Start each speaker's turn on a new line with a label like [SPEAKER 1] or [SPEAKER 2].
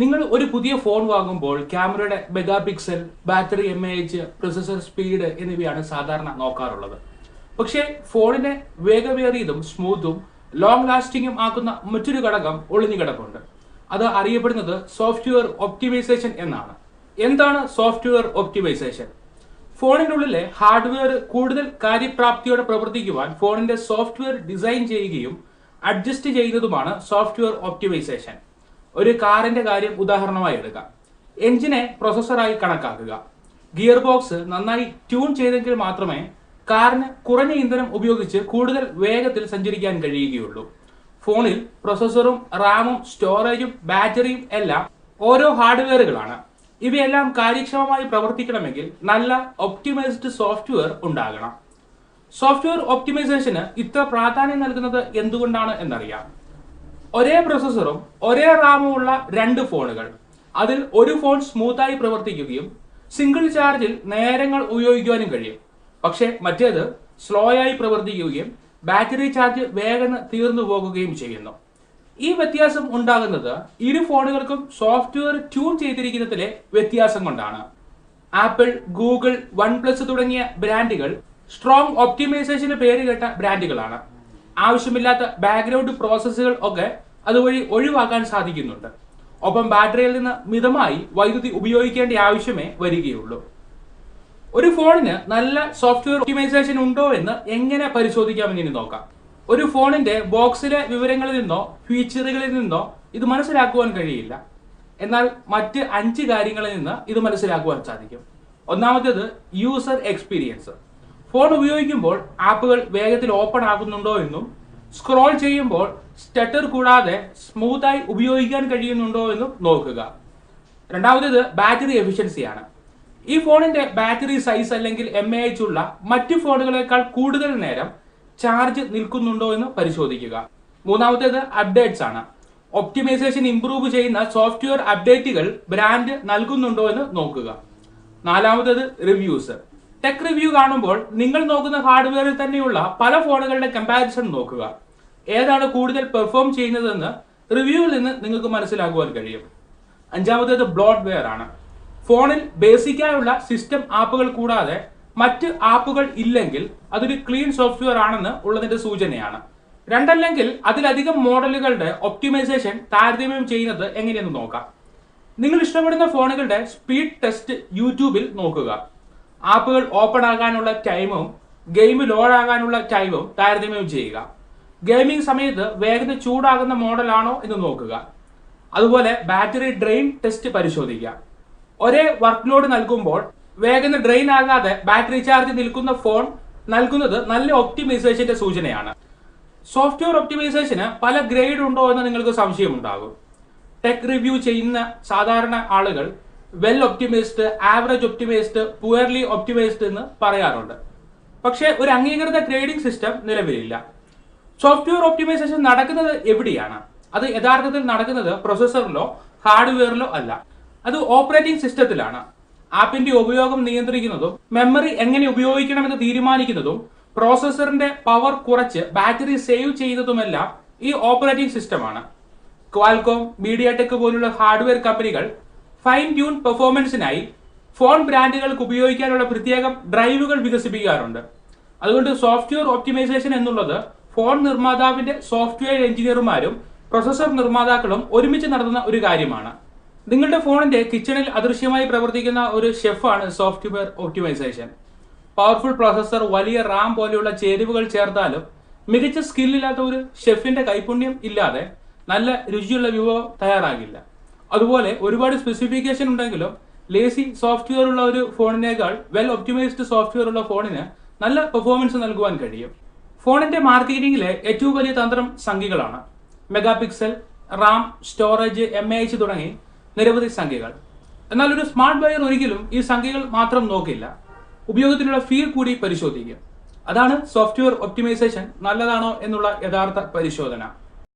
[SPEAKER 1] നിങ്ങൾ ഒരു പുതിയ ഫോൺ വാങ്ങുമ്പോൾ ക്യാമറയുടെ mega pixel battery M H processor speed എന്നിവയാണ് സാധാരണ നോക്കാറുള്ളത്. പക്ഷേ ഫോണിനെ വേഗമേറിയതും സ്മൂത്തും ലോങ് ലാസ്റ്റിംഗും ആക്കുന്ന മറ്റൊരു ഘടകം ഒളിഞ്ഞു കിടപ്പുണ്ട് അത് അറിയപ്പെടുന്നത് സോഫ്റ്റ്വെയർ ഒപ്റ്റിമൈസേഷൻ എന്നാണ്. എന്താണ് സോഫ്റ്റ്വെയർ ഒപ്റ്റിമൈസേഷൻ ഫോണിനുള്ളിലെ ഹാർഡ്വെയർ കൂടുതൽ കാര്യപ്രാപ്തിയോടെ പ്രവർത്തിക്കുവാൻ ഫോണിന്റെ സോഫ്റ്റ്വെയർ ഡിസൈൻ ചെയ്യുകയും അഡ്ജസ്റ്റ് ചെയ്യുന്നതുമാണ് സോഫ്റ്റ്വെയർ ഒപ്റ്റിമൈസേഷൻ ഒരു കാറിന്റെ കാര്യം ഉദാഹരണമായി എടുക്കാം. എഞ്ചിനെ പ്രൊസസ്സറായി കണക്കാക്കുക. ഗിയർ ബോക്സ് നന്നായി ട്യൂൺ ചെയ്തെങ്കിൽ മാത്രമേ കാറിന് കുറഞ്ഞ ഇന്ധനം ഉപയോഗിച്ച് കൂടുതൽ വേഗത്തിൽ സഞ്ചരിക്കാൻ കഴിയുകയുള്ളൂ. ഫോണിൽ പ്രൊസസ്സറും റാമും സ്റ്റോറേജും ബാറ്ററിയും എല്ലാം ഓരോ ഹാർഡ്വെയറുകളാണ്. ഇവയെല്ലാം കാര്യക്ഷമമായി പ്രവർത്തിക്കണമെങ്കിൽ നല്ല ഒപ്റ്റിമൈസ്ഡ് സോഫ്റ്റ്വെയർ ഉണ്ടാകണം. സോഫ്റ്റ്വെയർ ഒപ്റ്റിമൈസേഷന് ഇത്ര പ്രാധാന്യം നൽകുന്നത് എന്തുകൊണ്ടാണ് എന്നറിയാം. ഒരേ പ്രോസസ്സറും ഒരേ റാമും ഉള്ള രണ്ട് ഫോണുകൾ അതിൽ ഒരു ഫോൺ സ്മൂത്തായി പ്രവർത്തിക്കുകയും സിംഗിൾ ചാർജിൽ നേരങ്ങൾ ഉപയോഗിക്കുവാനും കഴിയും. പക്ഷേ മറ്റേത് സ്ലോ ആയി പ്രവർത്തിക്കുകയും ബാറ്ററി ചാർജ് വേഗം തീർന്നു പോകുകയും ചെയ്യുന്നു. ഈ വ്യത്യാസം ഉണ്ടാകുന്നത് ഇരു ഫോണുകൾക്കും സോഫ്റ്റ്വെയർ ട്യൂൺ ചെയ്തിരിക്കുന്നതിലെ വ്യത്യാസം കൊണ്ടാണ്. ആപ്പിൾ ഗൂഗിൾ വൺ പ്ലസ് തുടങ്ങിയ ബ്രാൻഡുകൾ സ്ട്രോങ് ഒപ്റ്റിമൈസേഷന് പേര് കേട്ട ബ്രാൻഡുകളാണ്. ആവശ്യമില്ലാത്ത ബാക്ക്ഗ്രൗണ്ട് പ്രോസസ്സുകൾ ഒക്കെ അതുവഴി ഒഴിവാക്കാൻ സാധിക്കുന്നുണ്ട്. ഒപ്പം ബാറ്ററിയിൽ നിന്ന് മിതമായി വൈദ്യുതി ഉപയോഗിക്കേണ്ട ആവശ്യമേ വരികയുള്ളൂ. ഒരു ഫോണിന് നല്ല സോഫ്റ്റ്വെയർ ഒപ്റ്റിമൈസേഷൻ ഉണ്ടോ എന്ന് എങ്ങനെ പരിശോധിക്കാമെന്ന് ഇനി നോക്കാം. ഒരു ഫോണിന്റെ ബോക്സിലെ വിവരങ്ങളിൽ നിന്നോ ഫീച്ചറുകളിൽ നിന്നോ ഇത് മനസ്സിലാക്കുവാൻ കഴിയില്ല. എന്നാൽ മറ്റ് അഞ്ച് കാര്യങ്ങളിൽ നിന്ന് ഇത് മനസ്സിലാക്കുവാൻ സാധിക്കും. ഒന്നാമത്തേത് യൂസർ എക്സ്പീരിയൻസ് ഫോൺ ഉപയോഗിക്കുമ്പോൾ ആപ്പുകൾ വേഗത്തിൽ ഓപ്പൺ ആകുന്നുണ്ടോ എന്നും സ്ക്രോൾ ചെയ്യുമ്പോൾ സ്റ്റട്ടർ കൂടാതെ സ്മൂത്തായി ഉപയോഗിക്കാൻ കഴിയുന്നുണ്ടോ എന്ന് നോക്കുക. രണ്ടാമത്തേത് ബാറ്ററി എഫിഷ്യൻസിയാണ് ഈ ഫോണിന്റെ ബാറ്ററി സൈസ് അല്ലെങ്കിൽ എം എ എച്ച് ഉള്ള മറ്റു ഫോണുകളെക്കാൾ കൂടുതൽ നേരം ചാർജ് നിൽക്കുന്നുണ്ടോ എന്ന് പരിശോധിക്കുക. മൂന്നാമത്തേത് അപ്ഡേറ്റ്സ് ആണ്. ഒപ്റ്റിമൈസേഷൻ ഇംപ്രൂവ് ചെയ്യുന്ന സോഫ്റ്റ്വെയർ അപ്ഡേറ്റുകൾ ബ്രാൻഡ് നൽകുന്നുണ്ടോ എന്ന് നോക്കുക. നാലാമത്തേത് റിവ്യൂസ് ടെക് റിവ്യൂ കാണുമ്പോൾ നിങ്ങൾ നോക്കുന്ന ഹാർഡ്വെയറിൽ തന്നെയുള്ള പല ഫോണുകളുടെ കമ്പാരിസൺ നോക്കുക. ഏതാണ് കൂടുതൽ പെർഫോം ചെയ്യുന്നതെന്ന് റിവ്യൂവിൽ നിന്ന് നിങ്ങൾക്ക് മനസ്സിലാക്കുവാൻ കഴിയും. അഞ്ചാമത്തേത് ബ്ലോഡ് വെയർ ആണ്. ഫോണിൽ ബേസിക്കായുള്ള സിസ്റ്റം ആപ്പുകൾ കൂടാതെ മറ്റ് ആപ്പുകൾ ഇല്ലെങ്കിൽ അതൊരു ക്ലീൻ സോഫ്റ്റ്വെയർ ആണെന്ന് ഉള്ളതിന്റെ സൂചനയാണ്. രണ്ടല്ലെങ്കിൽ അതിലധികം മോഡലുകളുടെ ഒപ്റ്റിമൈസേഷൻ താരതമ്യം ചെയ്യുന്നത് എങ്ങനെയെന്ന് നോക്കാം. നിങ്ങൾ ഇഷ്ടപ്പെടുന്ന ഫോണുകളുടെ സ്പീഡ് ടെസ്റ്റ് യൂട്യൂബിൽ നോക്കുക. ആപ്പുകൾ ഓപ്പൺ ആകാനുള്ള ടൈമും ഗെയിം ലോഡ് ആകാനുള്ള ടൈമും താരതമ്യം ചെയ്യുക. ഗെയിമിംഗ് സമയത്ത് വേഗത ചൂടാകുന്ന മോഡലാണോ എന്ന് നോക്കുക. അതുപോലെ ബാറ്ററി ഡ്രെയിൻ ടെസ്റ്റ് പരിശോധിക്കുക. ഒരേ വർക്ക് ലോഡ് നൽകുമ്പോൾ വേഗം ഡ്രെയിൻ ആകാതെ ബാറ്ററി ചാർജ് നിൽക്കുന്ന ഫോൺ നൽകുന്നത് നല്ല ഒപ്റ്റിമൈസേഷന്റെ സൂചനയാണ്. സോഫ്റ്റ്വെയർ ഒപ്റ്റിമൈസേഷന് പല ഗ്രേഡ് ഉണ്ടോ എന്ന് നിങ്ങൾക്ക് സംശയമുണ്ടാകും. ടെക് റിവ്യൂ ചെയ്യുന്ന സാധാരണ ആളുകൾ well optimised average optimised poorly optimised എന്ന് പറയാറുണ്ട്. പക്ഷേ ഒരു അംഗീകൃത ഗ്രേഡിംഗ് സിസ്റ്റം നിലവിലില്ല. സോഫ്റ്റ്വെയർ ഒപ്റ്റിമൈസേഷൻ നടക്കുന്നത് എവിടെയാണ്? അത് യഥാർത്ഥത്തിൽ നടക്കുന്നത് പ്രൊസസ്സറിലോ ഹാർഡ്വെയറിലോ അല്ല. അത് ഓപ്പറേറ്റിംഗ് സിസ്റ്റത്തിലാണ് ആപ്പിന്റെ ഉപയോഗം നിയന്ത്രിക്കുന്നതും മെമ്മറി എങ്ങനെ ഉപയോഗിക്കണമെന്ന് തീരുമാനിക്കുന്നതും പ്രോസസ്സറിന്റെ പവർ കുറച്ച് ബാറ്ററി സേവ് ചെയ്യുന്നതുമെല്ലാം ഈ ഓപ്പറേറ്റിംഗ് സിസ്റ്റമാണ് ക്വാൽകോം മീഡിയടെക് പോലുള്ള ഹാർഡ്വെയർ കമ്പനികൾ ഫൈൻ ട്യൂൺ പെർഫോമൻസിനായി ഫോൺ ബ്രാൻഡുകൾക്ക് ഉപയോഗിക്കാനുള്ള പ്രത്യേകം ഡ്രൈവുകൾ വികസിപ്പിക്കാറുണ്ട്. അതുകൊണ്ട് സോഫ്റ്റ്വെയർ ഒപ്റ്റിമൈസേഷൻ എന്നുള്ളത് ഫോൺ നിർമ്മാതാവിന്റെ സോഫ്റ്റ്വെയർ എഞ്ചിനീയർമാരും പ്രൊസസർ നിർമ്മാതാക്കളും ഒരുമിച്ച് നടത്തുന്ന ഒരു കാര്യമാണ്. നിങ്ങളുടെ ഫോണിന്റെ കിച്ചണിൽ അദൃശ്യമായി പ്രവർത്തിക്കുന്ന ഒരു ഷെഫാണ് സോഫ്റ്റ്വെയർ ഒപ്റ്റിമൈസേഷൻ. പവർഫുൾ പ്രോസസർ വലിയ റാം പോലെയുള്ള ചേരുവകൾ ചേർത്താലും മികച്ച സ്കിൽ ഇല്ലാത്ത ഒരു ഷെഫിന്റെ കൈപുണ്യം ഇല്ലാതെ നല്ല രുചിയുള്ള വിഭവം തയ്യാറാകില്ല. അതുപോലെ ഒരുപാട് സ്പെസിഫിക്കേഷൻ ഉണ്ടെങ്കിലും ലേസി സോഫ്റ്റ്വെയർ ഉള്ള ഒരു ഫോണിനേക്കാൾ വെൽ ഒപ്റ്റിമൈസ്ഡ് സോഫ്റ്റ്വെയർ ഉള്ള ഫോണിന് നല്ല പെർഫോമൻസ് നൽകുവാൻ കഴിയും. ഫോണിന്റെ മാർക്കറ്റിംഗിലെ ഏറ്റവും വലിയ തന്ത്രം സംഖ്യകളാണ്. Mega pixel RAM storage M A H തുടങ്ങി നിരവധി സംഖ്യകൾ. എന്നാൽ ഒരു സ്മാർട്ട് ബയർ ഒരിക്കലും ഈ സംഖ്യകൾ മാത്രം നോക്കില്ല. ഉപയോഗത്തിനുള്ള ഫീൽ കൂടി പരിശോധിക്കും അതാണ് സോഫ്റ്റ്വെയർ ഒപ്റ്റിമൈസേഷൻ നല്ലതാണോ എന്നുള്ള യഥാർത്ഥ പരിശോധന.